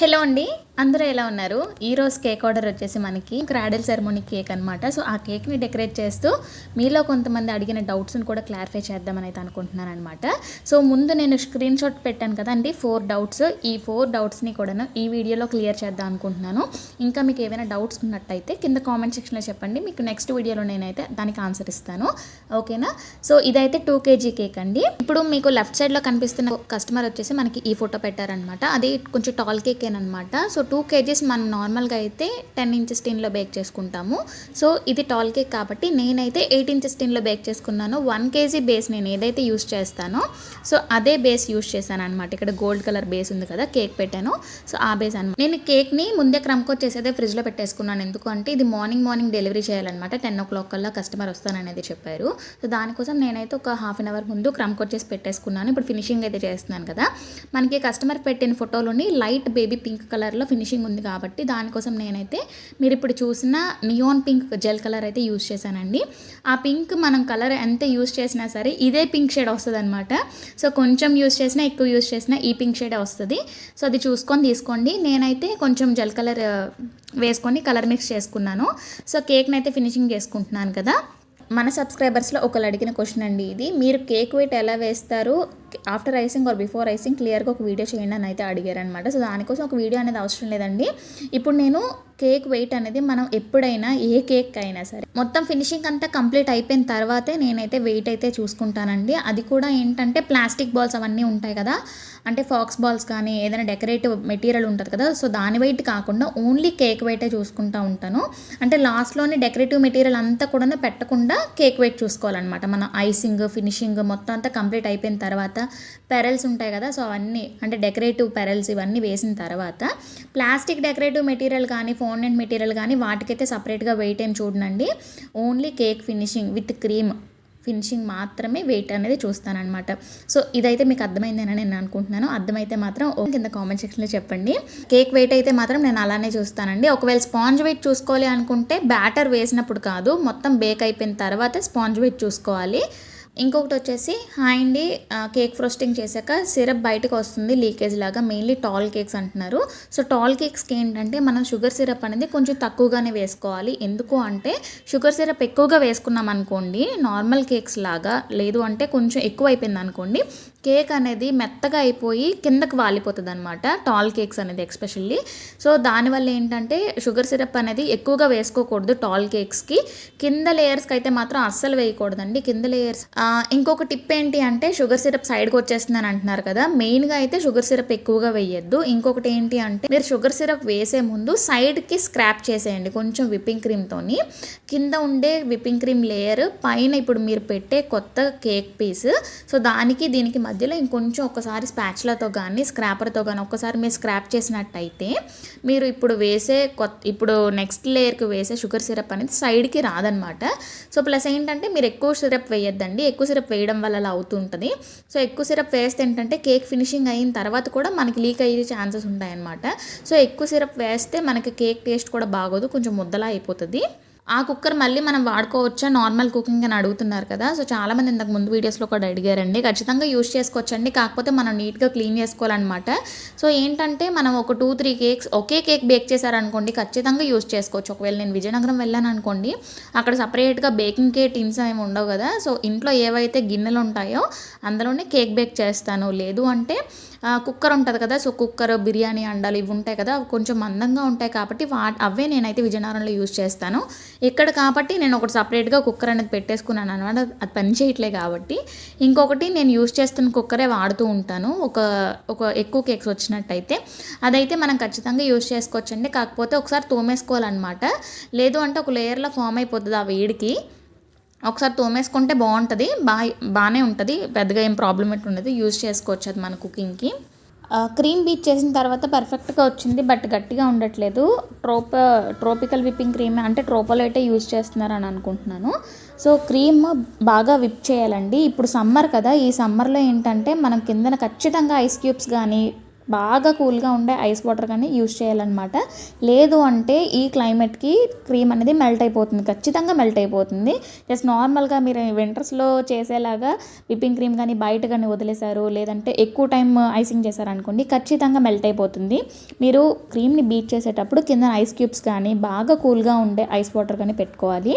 Hello అండి. అందరూ ఎలా ఉన్నారు? ఈ కేక్ ఆర్డర్ వచ్చేసి మనకి క్రాడల్ సెరమోనీ కేక్ అనమాట సో ఆ కేక్ని డెకరేట్ చేస్తూ మీలో కొంతమంది అడిగిన డౌట్స్ని కూడా క్లారిఫై చేద్దామని అయితే అనుకుంటున్నాను అనమాట సో ముందు నేను స్క్రీన్ షాట్ పెట్టాను కదండి ఫోర్ డౌట్స్. ఈ ఫోర్ డౌట్స్ని కూడా ఈ వీడియోలో క్లియర్ చేద్దాం అనుకుంటున్నాను. ఇంకా మీకు ఏమైనా డౌట్స్ ఉన్నట్టయితే కింద కామెంట్ సెక్షన్లో చెప్పండి. మీకు నెక్స్ట్ వీడియోలో నేనైతే దానికి ఆన్సర్ ఇస్తాను. ఓకేనా? సో ఇదైతే టూ కేజీ కేక్ అండి. ఇప్పుడు మీకు లెఫ్ట్ సైడ్లో కనిపిస్తున్న కస్టమర్ వచ్చేసి మనకి ఈ ఫోటో పెట్టారనమాట అది కొంచెం టాల్ కేక్ అనమాట సో టూ కేజీస్ మనం నార్మల్గా అయితే టెన్ ఇంచెస్ టిన్లో బేక్ చేసుకుంటాము. సో ఇది టాల్ కేక్ కాబట్టి నేనైతే ఎయిట్ ఇంచెస్ టిన్లో బేక్ చేసుకున్నాను. వన్ కేజీ బేస్ నేను ఏదైతే యూస్ చేస్తానో సో అదే బేస్ యూస్ చేశాను అనమాట ఇక్కడ గోల్డ్ కలర్ బేస్ ఉంది కదా కేక్ పెట్టాను. సో ఆ బేస్ అనమాట నేను కేక్ని ముందే క్రమ్కోట్ చేసేదే ఫ్రిడ్జ్లో పెట్టేసుకున్నాను. ఎందుకు అంటే ఇది మార్నింగ్ మార్నింగ్ డెలివరీ చేయాలన్నమాట. టెన్ ఓ క్లాక్ కల్లా కస్టమర్ వస్తాననేది చెప్పారు. సో దానికోసం నేనైతే ఒక హాఫ్ అన్ అవర్ ముందు క్రమ్కోట్ చేసి పెట్టేసుకున్నాను. ఇప్పుడు ఫినిషింగ్ అయితే చేస్తున్నాను కదా. మనకి కస్టమర్ పెట్టిన ఫోటోలోని లైట్ బేబీ పింక్ కలర్లో ఫినిషింగ్ ఉంది కాబట్టి దానికోసం నేనైతే మీరు ఇప్పుడు చూసిన నియోన్ పింక్ జెల్ కలర్ అయితే యూస్ చేశానండి. ఆ పింక్ మనం కలర్ ఎంత యూస్ చేసినా సరే ఇదే పింక్ షేడ్ వస్తుంది అనమాట సో కొంచెం యూస్ చేసినా ఎక్కువ యూస్ చేసినా ఈ పింక్ షేడే వస్తుంది. సో అది చూసుకొని తీసుకోండి. నేనైతే కొంచెం జెల్ కలర్ వేసుకొని కలర్ మిక్స్ చేసుకున్నాను. సో కేక్ని అయితే ఫినిషింగ్ చేసుకుంటున్నాను కదా. మన సబ్స్క్రైబర్స్లో ఒకళ్ళు అడిగిన క్వశ్చన్ అండి ఇది. మీరు కేక్ వెయిట్ ఎలా వేస్తారు? After rising or before rising క్లియర్గా ఒక వీడియో చేయండి అని అయితే అడిగారు అనమాట సో దానికోసం ఒక వీడియో అనేది అవసరం లేదండి. ఇప్పుడు నేను కేక్ వెయిట్ అనేది మనం ఎప్పుడైనా ఏ కేక్ అయినా సరే మొత్తం ఫినిషింగ్ అంతా కంప్లీట్ అయిపోయిన తర్వాతే నేనైతే వెయిట్ అయితే చూసుకుంటానండి. అది కూడా ఏంటంటే ప్లాస్టిక్ బాల్స్ అవన్నీ ఉంటాయి కదా. అంటే ఫాక్స్ బాల్స్ కానీ ఏదైనా డెకరేటివ్ మెటీరియల్ ఉంటుంది కదా. సో దాని వెయిట్ కాకుండా ఓన్లీ కేక్ వెయిటే చూసుకుంటూ ఉంటాను. అంటే లాస్ట్లోనే డెకరేటివ్ మెటీరియల్ అంతా కూడా పెట్టకుండా కేక్ వెయిట్ చూసుకోవాలన్నమాట. మన ఐసింగ్ ఫినిషింగ్ మొత్తం అంతా కంప్లీట్ అయిపోయిన తర్వాత పెరల్స్ ఉంటాయి కదా సో అవన్నీ అంటే డెకరేటివ్ పెరల్స్ ఇవన్నీ వేసిన తర్వాత ప్లాస్టిక్ డెకరేటివ్ మెటీరియల్ కానీ ఫోండెంట్ మెటీరియల్ కానీ వాటికైతే సపరేట్గా వెయిట్ ఏం చూడనండి. Only cake finishing with cream finishing మాత్రమే వెయిట్ అనేది చూస్తానన్నమాట. సో ఇదైతే మీకు అర్థమైందని నేను అనుకుంటున్నాను. అర్థమైతే మాత్రం ఓ కింద కామెంట్ సెక్షన్లో చెప్పండి. కేక్ వెయిట్ అయితే మాత్రం నేను అలానే చూస్తానండి. ఒకవేళ స్పాంజ్ వెయిట్ చూసుకోవాలి అనుకుంటే బ్యాటర్ వేసినప్పుడు కాదు మొత్తం బేక్ అయిపోయిన తర్వాత స్పాంజ్ వెయిట్ చూసుకోవాలి. ఇంకొకటి వచ్చేసి హాయ్ అండి. కేక్ ఫ్రోస్టింగ్ చేశాక సిరప్ బయటకు వస్తుంది లీకేజ్ లాగా మెయిన్లీ టాల్ కేక్స్ అంటున్నారు. సో టాల్ కేక్స్కి ఏంటంటే మనం షుగర్ సిరప్ అనేది కొంచెం తక్కువగానే వేసుకోవాలి. ఎందుకు అంటే షుగర్ సిరప్ ఎక్కువగా వేసుకున్నాం అనుకోండి నార్మల్ కేక్స్ లాగా లేదు అంటే కొంచెం ఎక్కువ అయిపోయింది అనుకోండి కేక్ అనేది మెత్తగా అయిపోయి కిందకు వాలిపోతుంది అనమాట టాల్ కేక్స్ అనేది ఎక్స్పెషల్లీ సో దానివల్ల ఏంటంటే షుగర్ సిరప్ అనేది ఎక్కువగా వేసుకోకూడదు టాల్ కేక్స్కి కింద లేయర్స్కి అయితే మాత్రం అస్సలు వేయకూడదండి. కింద లేయర్స్ ఇంకొక టిప్ ఏంటి అంటే షుగర్ సిరప్ సైడ్కి వచ్చేస్తుందని అంటున్నారు కదా. మెయిన్గా అయితే షుగర్ సిరప్ ఎక్కువగా వేయద్దు. ఇంకొకటి ఏంటి అంటే మీరు షుగర్ సిరప్ వేసే ముందు సైడ్కి స్క్రాప్ చేసేయండి కొంచెం విప్పింగ్ క్రీమ్తోని కింద ఉండే విప్పింగ్ క్రీమ్ లేయర్ పైన ఇప్పుడు మీరు పెట్టే కొత్త కేక్ పీస్ సో దానికి దీనికి మధ్యలో ఇంకొంచెం ఒకసారి స్పాచ్లతో కానీ స్క్రాపర్తో కానీ ఒక్కసారి మీరు స్క్రాప్ చేసినట్టయితే మీరు ఇప్పుడు వేసే కొత్త ఇప్పుడు నెక్స్ట్ లేయర్కి వేసే షుగర్ సిరప్ అనేది సైడ్కి రాదనమాట. సో ప్లస్ ఏంటంటే మీరు ఎక్కువ సిరప్ వేయొద్దండి. ఎక్కువ సిరప్ వేయడం వల్ల అలా అవుతుంటుంది సో ఎక్కువ సిరప్ వేస్తే ఏంటంటే కేక్ ఫినిషింగ్ అయిన తర్వాత కూడా మనకి లీక్ అయ్యే ఛాన్సెస్ ఉంటాయన్నమాట సో ఎక్కువ సిరప్ వేస్తే మనకి కేక్ టేస్ట్ కూడా బాగోదు. కొంచెం ముద్దలా అయిపోతుంది. ఆ కుక్కర్ మళ్ళీ మనం వాడుకోవచ్చా? నార్మల్ కుకింగ్ అని అడుగుతున్నారు కదా. సో చాలామంది ఇంతకు ముందు వీడియోస్లో కూడా అడిగారండి. ఖచ్చితంగా యూస్ చేసుకోవచ్చండి. కాకపోతే మనం నీట్గా క్లీన్ చేసుకోవాలన్నమాట. సో ఏంటంటే మనం ఒక టూ త్రీ కేక్స్ ఒకే కేక్ బేక్ చేశారనుకోండి ఖచ్చితంగా యూస్ చేసుకోవచ్చు. ఒకవేళ నేను విజయనగరం వెళ్ళాను అనుకోండి అక్కడ సపరేట్గా బేకింగ్ కే టిన్స్ ఏమి ఉండవు కదా. సో ఇంట్లో ఏవైతే గిన్నెలు ఉంటాయో అందులోనే కేక్ బేక్ చేస్తాను. లేదు అంటే కుక్కర్ ఉంటుంది కదా సో కుక్కర్ బిర్యానీ అండాలు ఇవి ఉంటాయి కదా కొంచెం మందంగా ఉంటాయి కాబట్టి వా అవే నేనైతే విజయనగరంలో యూజ్ చేస్తాను. ఇక్కడ కాబట్టి నేను ఒకటి సపరేట్గా కుక్కర్ అనేది పెట్టేసుకున్నాను అనమాట అది పని చేయట్లే కాబట్టి. ఇంకొకటి నేను యూజ్ చేస్తున్న కుక్కరే వాడుతూ ఉంటాను ఒక ఒక ఎక్కువ కేక్స్ వచ్చినట్టయితే. అదైతే మనం ఖచ్చితంగా యూజ్ చేసుకోవచ్చండి కాకపోతే ఒకసారి తోమేసుకోవాలన్నమాట. లేదు అంటే ఒక లేయర్లో ఫామ్ అయిపోతుంది ఆ వేడికి. ఒకసారి తోమేసుకుంటే బాగుంటుంది. బా బాగానే ఉంటుంది. పెద్దగా ఏం ప్రాబ్లం ఎట్టు ఉండదు. యూజ్ చేసుకోవచ్చు అది మన కుకింగ్కి క్రీమ్ బీట్ చేసిన తర్వాత పర్ఫెక్ట్గా వచ్చింది బట్ గట్టిగా ఉండట్లేదు. ట్రోప ట్రోపికల్ విప్పింగ్ క్రీమ్ అంటే ట్రోపోలైటే యూజ్ చేస్తున్నారని అనుకుంటున్నాను. సో క్రీమ్ బాగా విప్ చేయాలండి. ఇప్పుడు సమ్మర్ కదా ఈ సమ్మర్లో ఏంటంటే మనం కిందన ఖచ్చితంగా ఐస్ క్యూబ్స్ కానీ బాగా కూల్గా ఉండే ఐస్ వాటర్ కానీ యూజ్ చేయాలన్నమాట. లేదు అంటే ఈ క్లైమేట్కి క్రీమ్ అనేది మెల్ట్ అయిపోతుంది ఖచ్చితంగా మెల్ట్ అయిపోతుంది. జస్ట్ నార్మల్గా మీరు వింటర్స్లో చేసేలాగా విప్పింగ్ క్రీమ్ కానీ బయట కానీ వదిలేశారు లేదంటే ఎక్కువ టైం ఐసింగ్ చేశారనుకోండి ఖచ్చితంగా మెల్ట్ అయిపోతుంది. మీరు క్రీమ్ని బీట్ చేసేటప్పుడు కింద ఐస్ క్యూబ్స్ కానీ బాగా కూల్గా ఉండే ఐస్ వాటర్ కానీ పెట్టుకోవాలి.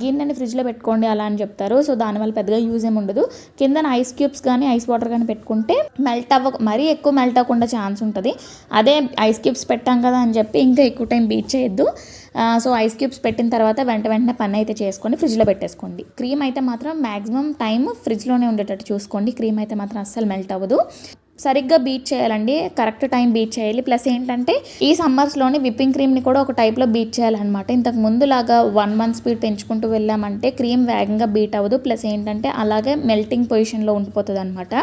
గిన్నెని ఫ్రిడ్జ్లో పెట్టుకోండి అలా అని చెప్తారు. సో దానివల్ల పెద్దగా యూజ్ ఏమి ఉండదు. కింద ఐస్ క్యూబ్స్ కానీ ఐస్ వాటర్ కానీ పెట్టుకుంటే మెల్ట్ అవ్వ మరీ ఎక్కువ మెల్ట్ అవ్వకుండా ఛాన్స్ ఉంటుంది. అదే ఐస్ క్యూబ్స్ పెట్టాం కదా అని చెప్పి ఇంకా ఎక్కువ టైం బీట్ చేయొద్దు. సో ఐస్ క్యూబ్స్ పెట్టిన తర్వాత వెంట వెంటనే పని అయితే చేసుకొని ఫ్రిడ్జ్లో పెట్టేసుకోండి. క్రీమ్ అయితే మాత్రం మ్యాక్సిమం టైం ఫ్రిడ్జ్లోనే ఉండేటట్టు చూసుకోండి. క్రీమ్ అయితే మాత్రం అస్సలు మెల్ట్ అవ్వదు. సరిగ్గా బీట్ చేయాలండి కరెక్ట్ టైం బీట్ చేయాలి. ప్లస్ ఏంటంటే ఈ సమ్మర్స్లోని విప్పింగ్ క్రీమ్ని కూడా ఒక టైప్లో బీట్ చేయాలన్నమాట. ఇంతకు ముందులాగా వన్ మంత్ స్పీడ్ పెంచుకుంటూ వెళ్ళామంటే క్రీమ్ వేగంగా బీట్ అవ్వదు. ప్లస్ ఏంటంటే అలాగే మెల్టింగ్ పొజిషన్లో ఉండిపోతుంది అనమాట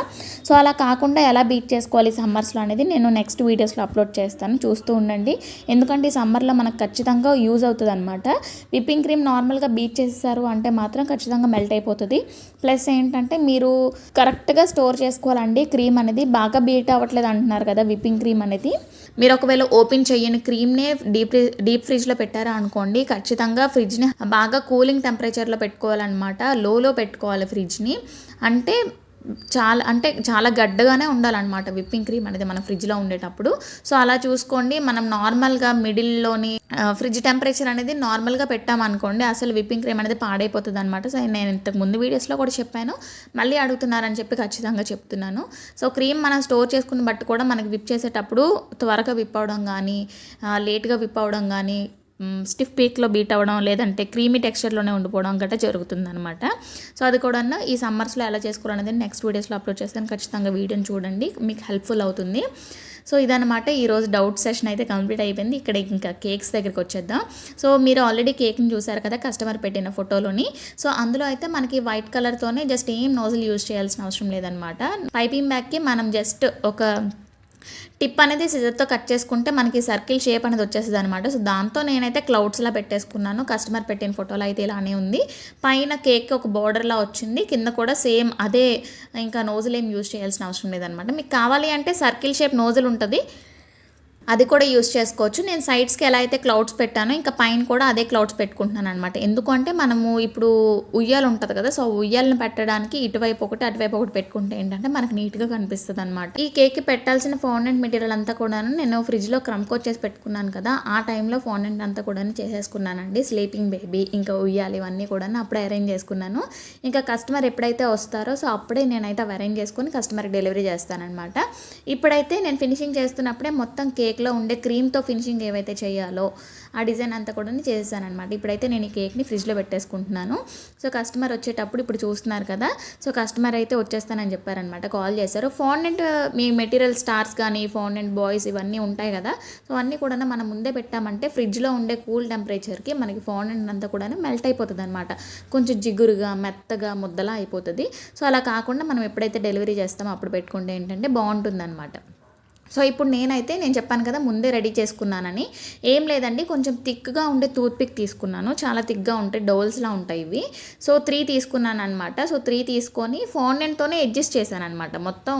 సో అలా కాకుండా ఎలా బీట్ చేసుకోవాలి సమ్మర్స్లో అనేది నేను నెక్స్ట్ వీడియోస్లో అప్లోడ్ చేస్తాను. చూస్తూ ఉండండి. ఎందుకంటే ఈ సమ్మర్లో మనకు ఖచ్చితంగా యూజ్ అవుతుంది అనమాట విప్పింగ్ క్రీమ్ నార్మల్గా బీట్ చేసేసారు అంటే మాత్రం ఖచ్చితంగా మెల్ట్ అయిపోతుంది. ప్లస్ ఏంటంటే మీరు కరెక్ట్గా స్టోర్ చేసుకోవాలండి. క్రీమ్ అనేది బాగా బీట్ అవ్వట్లేదు అంటున్నారు కదా విప్పింగ్ క్రీమ్ అనేది. మీరు ఒకవేళ ఓపెన్ చేయని క్రీమ్నే డీప్ డీప్ ఫ్రిడ్జ్లో పెట్టారా అనుకోండి ఖచ్చితంగా ఫ్రిడ్జ్ని బాగా కూలింగ్ టెంపరేచర్లో పెట్టుకోవాలన్నమాట లోలో పెట్టుకోవాలి ఫ్రిడ్జ్ని. అంటే చాలా అంటే చాలా గడ్డగానే ఉండాలన్నమాట విప్పింగ్ క్రీమ్ అనేది మన ఫ్రిడ్జ్లో ఉండేటప్పుడు. సో అలా చూసుకోండి. మనం నార్మల్గా మిడిల్లోని ఫ్రిడ్జ్ టెంపరేచర్ అనేది నార్మల్గా పెట్టామనుకోండి అసలు విప్పింగ్ క్రీమ్ అనేది పాడైపోతుంది అనమాట సో నేను ఇంతకు ముందు వీడియోస్లో కూడా చెప్పాను. మళ్ళీ అడుగుతున్నారని చెప్పి ఖచ్చితంగా చెప్తున్నాను. సో క్రీమ్ మనం స్టోర్ చేసుకుని బట్టి కూడా మనకి విప్ చేసేటప్పుడు త్వరగా విప్ అవడం కానీ లేట్గా విప్ అవడం కానీ స్టిఫ్ పీక్లో బీట్ అవ్వడం లేదంటే క్రీమీ టెక్స్చర్లోనే ఉండిపోవడం గట్రా జరుగుతుంది అనమాట సో అది కూడా ఈ సమ్మర్స్లో ఎలా చేసుకోవాలనేది నెక్స్ట్ వీడియోస్లో అప్లోడ్ చేస్తాను. ఖచ్చితంగా వీడియోని చూడండి మీకు హెల్ప్ఫుల్ అవుతుంది. సో ఇదనమాట ఈరోజు డౌట్ సెషన్ అయితే కంప్లీట్ అయిపోయింది. ఇక్కడ ఇంకా కేక్స్ దగ్గరికి వచ్చేద్దాం. సో మీరు ఆల్రెడీ కేక్ని చూసారు కదా కస్టమర్ పెట్టిన ఫోటోలోని. సో అందులో అయితే మనకి వైట్ కలర్తోనే జస్ట్ ఏం నోజులు యూజ్ చేయాల్సిన అవసరం లేదనమాట పైపింగ్ బ్యాగ్కి మనం జస్ట్ ఒక టిప్ అనేది సిజర్తో కట్ చేసుకుంటే మనకి సర్కిల్ షేప్ అనేది వచ్చేస్తుంది అనమాట సో దాంతో నేనైతే క్లౌడ్స్లా పెట్టేసుకున్నాను. కస్టమర్ పెట్టిన ఫోటోలో అయితే ఇలానే ఉంది. పైన కేక్ ఒక బార్డర్లా వచ్చింది. కింద కూడా సేమ్ అదే ఇంకా నోజులు ఏం యూజ్ చేయాల్సిన అవసరం లేదనమాట మీకు కావాలి అంటే సర్కిల్ షేప్ నోజులు ఉంటుంది. అది కూడా యూస్ చేసుకోవచ్చు. నేను సైడ్స్కి ఎలా అయితే క్లౌడ్స్ పెట్టానో ఇంకా పైన కూడా అదే క్లౌడ్స్ పెట్టుకుంటున్నాను అనమాట ఎందుకంటే మనము ఇప్పుడు ఉయ్యాలు ఉంటుంది కదా సో ఉయ్యాలను పెట్టడానికి ఇటువైపు ఒకటి అటువైపు ఒకటి పెట్టుకుంటే ఏంటంటే మనకు నీట్గా కనిపిస్తుంది అనమాట ఈ కేక్కి పెట్టాల్సిన ఫౌండెంట్ మెటీరియల్ అంతా కూడా నేను ఫ్రిడ్జ్లో క్రమ్కోట్ చేసి పెట్టుకున్నాను కదా ఆ టైంలో ఫౌండెంట్ అంతా కూడా చేసేసుకున్నానండి. స్లీపింగ్ బేబీ ఇంకా ఉయ్యాలి ఇవన్నీ కూడా అప్పుడే అరేంజ్ చేసుకున్నాను. ఇంకా కస్టమర్ ఎప్పుడైతే వస్తారో సో అప్పుడే నేనైతే అవి అరేంజ్ చేసుకొని కస్టమర్కి డెలివరీ చేస్తానమాట ఇప్పుడైతే నేను ఫినిషింగ్ చేస్తున్నప్పుడే మొత్తం కేక్ కేక్లో ఉండే క్రీమ్తో ఫినిషింగ్ ఏవైతే చేయాలో ఆ డిజైన్ అంతా కూడా చేసేసాను అనమాట ఇప్పుడైతే నేను ఈ కేక్ని ఫ్రిడ్జ్లో పెట్టేసుకుంటున్నాను. సో కస్టమర్ వచ్చేటప్పుడు ఇప్పుడు చూస్తున్నారు కదా సో కస్టమర్ అయితే వచ్చేస్తానని చెప్పారనమాట కాల్ చేశారు. ఫాండెంట్ uh, మీ మెటీరియల్ స్టార్స్ కానీ ఫాండెంట్ బాయ్స్ ఇవన్నీ ఉంటాయి కదా సో అన్నీ కూడా మనం ముందే పెట్టామంటే ఫ్రిడ్జ్లో ఉండే కూల్ టెంపరేచర్కి మనకి ఫోండెంట్ అంతా కూడా మెల్ట్ అయిపోతుంది అనమాట కొంచెం జిగురుగా మెత్తగా ముద్దలా అయిపోతుంది. సో అలా కాకుండా మనం ఎప్పుడైతే డెలివరీ చేస్తామో అప్పుడు పెట్టుకుంటే ఏంటంటే బాగుంటుంది అనమాట సో ఇప్పుడు నేనైతే నేను చెప్పాను కదా ముందే రెడీ చేసుకున్నానని. ఏం లేదండి కొంచెం థిక్గా ఉండే టూత్పిక్ తీసుకున్నాను. చాలా థిక్గా ఉంటాయి డోల్స్లా ఉంటాయి ఇవి. సో త్రీ తీసుకున్నాను అనమాట సో త్రీ తీసుకొని ఫోండెంట్తోనే అడ్జస్ట్ చేశాను అనమాట మొత్తం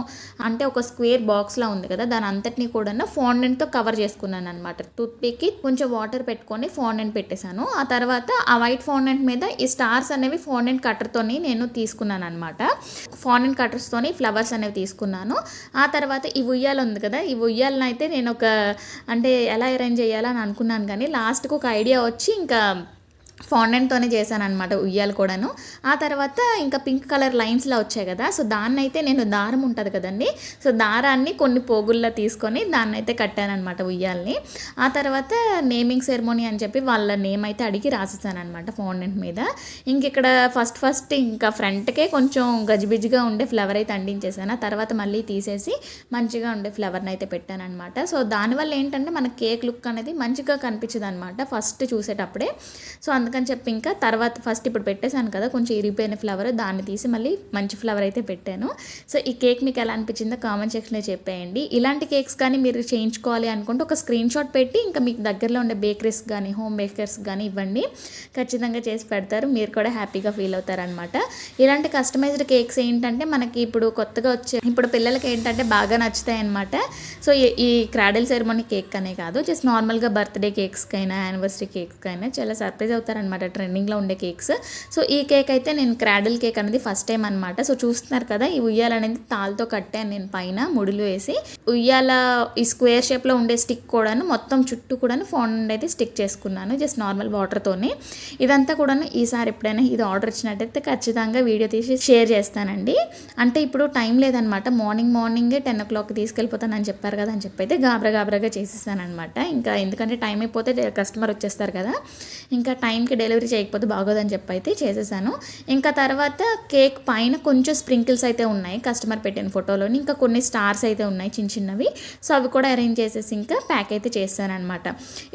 అంటే ఒక స్క్వేర్ బాక్స్లా ఉంది కదా దాని అంతటిని కూడా ఫోండెంట్తో కవర్ చేసుకున్నాను అనమాట టూత్పిక్కి కొంచెం వాటర్ పెట్టుకొని ఫోండెంట్ పెట్టేశాను. ఆ తర్వాత ఆ వైట్ ఫోండెంట్ మీద ఈ స్టార్స్ అనేవి ఫోండెంట్ కట్టర్తోని నేను తీసుకున్నాను అనమాట ఫోండెంట్ కట్టర్స్తోని ఫ్లవర్స్ అనేవి తీసుకున్నాను. ఆ తర్వాత ఈ ఉయ్యాలు ఉంది కదా ఈ ఉయ్యాలను అయితే నేను ఒక అంటే ఎలా అరేంజ్ చేయాలని అనుకున్నాను కానీ లాస్ట్కి ఒక ఐడియా వచ్చి ఇంకా ఫాండెంట్తోనే చేశాను అనమాట ఉయ్యాలు కూడాను. ఆ తర్వాత ఇంకా పింక్ కలర్ లైన్స్లా వచ్చాయి కదా సో దాన్ని అయితే నేను దారం ఉంటుంది కదండి సో దారాన్ని కొన్ని పోగుల్లో తీసుకొని దాన్ని అయితే కట్టాను అనమాట ఉయ్యాలని. ఆ తర్వాత నేమింగ్ సెరమోనీ అని చెప్పి వాళ్ళ నేమ్ అయితే అడిగి రాసేసాను అనమాట ఫాండెంట్ మీద. ఇంక ఇక్కడ ఫస్ట్ ఫస్ట్ ఇంకా ఫ్రంట్కే కొంచెం గజిబిజిగా ఉండే ఫ్లవర్ అయితే అండించేసాను ఆ తర్వాత మళ్ళీ తీసేసి మంచిగా ఉండే ఫ్లవర్ని అయితే పెట్టాను అనమాట సో దానివల్ల ఏంటంటే మన కేక్ లుక్ అనేది మంచిగా కనిపించదు అనమాట ఫస్ట్ చూసేటప్పుడే. సో అందుకే అందుకని చెప్పి ఇంకా తర్వాత ఫస్ట్ ఇప్పుడు పెట్టేశాను కదా కొంచెం ఇరిగిపోయిన ఫ్లవర్ దాన్ని తీసి మళ్ళీ మంచి ఫ్లవర్ అయితే పెట్టాను. సో ఈ కేక్ మీకు ఎలా అనిపించిందో కామెంట్ సెక్షన్లో చెప్పేయండి. ఇలాంటి కేక్స్ కానీ మీరు చేయించుకోవాలి అనుకుంటే ఒక స్క్రీన్ షాట్ పెట్టి ఇంకా మీకు దగ్గరలో ఉండే బేకరీస్ కానీ హోమ్ బేకర్స్ కానీ ఇవ్వండి. ఖచ్చితంగా చేసి పెడతారు. మీరు కూడా హ్యాపీగా ఫీల్ అవుతారనమాట ఇలాంటి కస్టమైజ్డ్ కేక్స్ ఏంటంటే మనకి ఇప్పుడు కొత్తగా వచ్చే ఇప్పుడు పిల్లలకి ఏంటంటే బాగా నచ్చుతాయి అనమాట సో ఈ- ఈ క్రాడల్ సెరమోనీ కేక్ అనే కాదు జస్ట్ నార్మల్గా బర్త్డే కేక్స్కైనా యానివర్సరీ కేక్స్కైనా చాలా సర్ప్రైజ్ అనమాట ట్రెండింగ్లో ఉండే కేక్స్. సో ఈ కేక్ అయితే నేను క్రాడల్ కేక్ అనేది ఫస్ట్ టైం అనమాట సో చూస్తున్నారు కదా ఈ ఉయ్యాల అనేది తాళ్ళతో కట్టాను నేను పైన ముడులు వేసి. ఉయ్యాల ఈ స్క్వేర్ షేప్లో ఉండే స్టిక్ కూడాను మొత్తం చుట్టూ కూడాను ఫోన్ అయితే స్టిక్ చేసుకున్నాను జస్ట్ నార్మల్ వాటర్తోనే ఇదంతా కూడాను ఈసారి ఎప్పుడైనా ఇది ఆర్డర్ ఇచ్చినట్టయితే ఖచ్చితంగా వీడియో తీసి షేర్ చేస్తానండి. అంటే ఇప్పుడు టైం లేదనమాట మార్నింగ్ మార్నింగే టెన్ ఓ క్లాక్ తీసుకెళ్ళిపోతానని చెప్పారు కదా అని చెప్పి అయితే గాబరా గాబరాగా చేసేసానమాట ఇంకా ఎందుకంటే టైం అయిపోతే కస్టమర్ వచ్చేస్తారు కదా. ఇంకా టైంకి డెలివరీ చేయకపోతే బాగోదని చెప్పి అయితే చేసేసాను. ఇంకా తర్వాత కేక్ పైన కొంచెం స్ప్రింకిల్స్ అయితే ఉన్నాయి. కస్టమర్ పెట్టిన ఫోటోలోని ఇంకా కొన్ని స్టార్స్ అయితే ఉన్నాయి చిన్న చిన్నవి. సో అవి కూడా అరేంజ్ చేసేసి ఇంకా ప్యాక్ అయితే చేశాను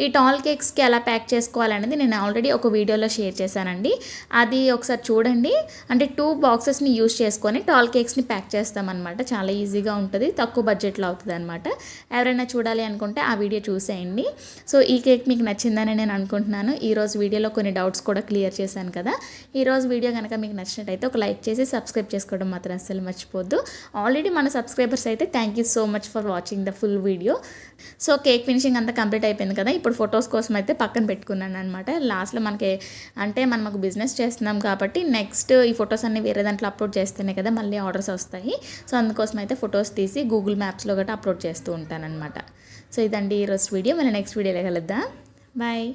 ఈ టాల్ కేక్స్కి ఎలా ప్యాక్ చేసుకోవాలనేది నేను ఆల్రెడీ ఒక వీడియోలో షేర్ చేశానండి. అది ఒకసారి చూడండి. అంటే టూ బాక్సెస్ని యూస్ చేసుకొని టాల్ కేక్స్ని ప్యాక్ చేస్తామన్నమాట. చాలా ఈజీగా ఉంటుంది తక్కువ బడ్జెట్లో అవుతుంది అనమాట ఎవరైనా చూడాలి అనుకుంటే ఆ వీడియో చూసేయండి. సో ఈ కేక్ మీకు నచ్చిందని నేను అనుకుంటున్నాను. ఈరోజు వీడియోలో కొన్ని డౌట్స్ కూడా క్లియర్ చేశాను కదా. ఈరోజు వీడియో కనుక మీకు నచ్చినట్టయితే ఒక లైక్ చేసి సబ్స్క్రైబ్ చేసుకోవడం మాత్రం అస్సలు మర్చిపోద్దు. ఆల్రెడీ మన సబ్స్క్రైబర్స్ అయితే thank you so much for watching the full video so cake finishing అంతా కంప్లీట్ అయిపోయింది కదా. ఇప్పుడు ఫొటోస్ కోసం అయితే పక్కన పెట్టుకున్నాను అనమాట లాస్ట్లో మనకి అంటే మనం ఒక బిజినెస్ చేస్తున్నాం కాబట్టి నెక్స్ట్ ఈ ఫొటోస్ అన్ని వేరే దాంట్లో అప్లోడ్ చేస్తేనే కదా మళ్ళీ ఆర్డర్స్ వస్తాయి. సో అందుకోసం అయితే ఫొటోస్ తీసి గూగుల్ మ్యాప్స్లో గట్రా అప్లోడ్ చేస్తూ ఉంటానన్నమాట. సో ఇదండి ఈరోజు వీడియో మళ్ళీ నెక్స్ట్ వీడియోలో కలుద్దాం. బాయ్